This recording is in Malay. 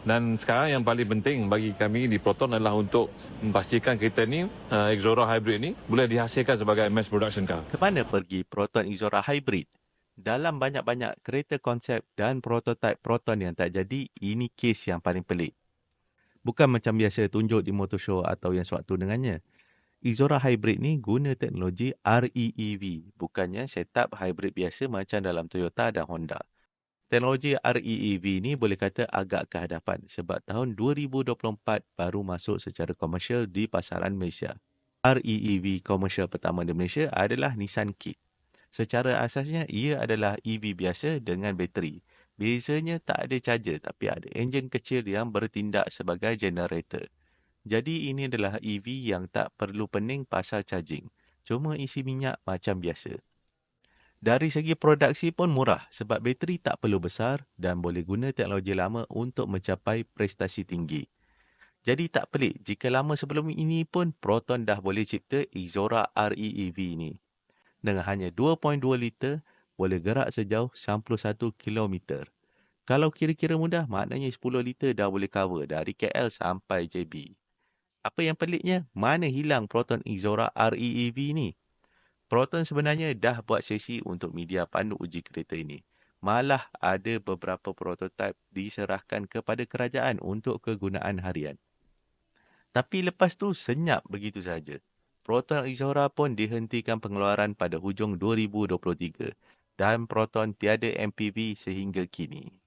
Dan sekarang yang paling penting bagi kami di Proton adalah untuk memastikan kereta ni, uh, Exora Hybrid ni, boleh dihasilkan sebagai mass production car. Kemana pergi Proton Exora Hybrid? Dalam banyak-banyak kereta konsep dan prototype Proton yang tak jadi, ini kes yang paling pelik. Bukan macam biasa tunjuk di motor show atau yang sewaktu dengannya. Exora Hybrid ni guna teknologi REEV, bukannya setup hybrid biasa macam dalam Toyota dan Honda. Teknologi REEV ni boleh kata agak ke hadapan sebab tahun 2024 baru masuk secara komersial di pasaran Malaysia. REEV komersial pertama di Malaysia adalah Nissan Kick. Secara asasnya ia adalah EV biasa dengan bateri. Bezanya tak ada charger tapi ada enjin kecil yang bertindak sebagai generator. Jadi ini adalah EV yang tak perlu pening pasal charging. Cuma isi minyak macam biasa. Dari segi produksi pun murah sebab bateri tak perlu besar dan boleh guna teknologi lama untuk mencapai prestasi tinggi. Jadi tak pelik jika lama sebelum ini pun Proton dah boleh cipta Exora REEV ni. Dengan hanya 2.2 liter, boleh gerak sejauh 91 km. Kalau kira-kira mudah, maknanya 10 liter dah boleh cover dari KL sampai JB. Apa yang peliknya, mana hilang Proton Exora REEV ni? Proton sebenarnya dah buat sesi untuk media pandu uji kereta ini. Malah ada beberapa prototipe diserahkan kepada kerajaan untuk kegunaan harian. Tapi lepas tu senyap begitu saja. Proton Exora pun dihentikan pengeluaran pada hujung 2023 dan Proton tiada MPV sehingga kini.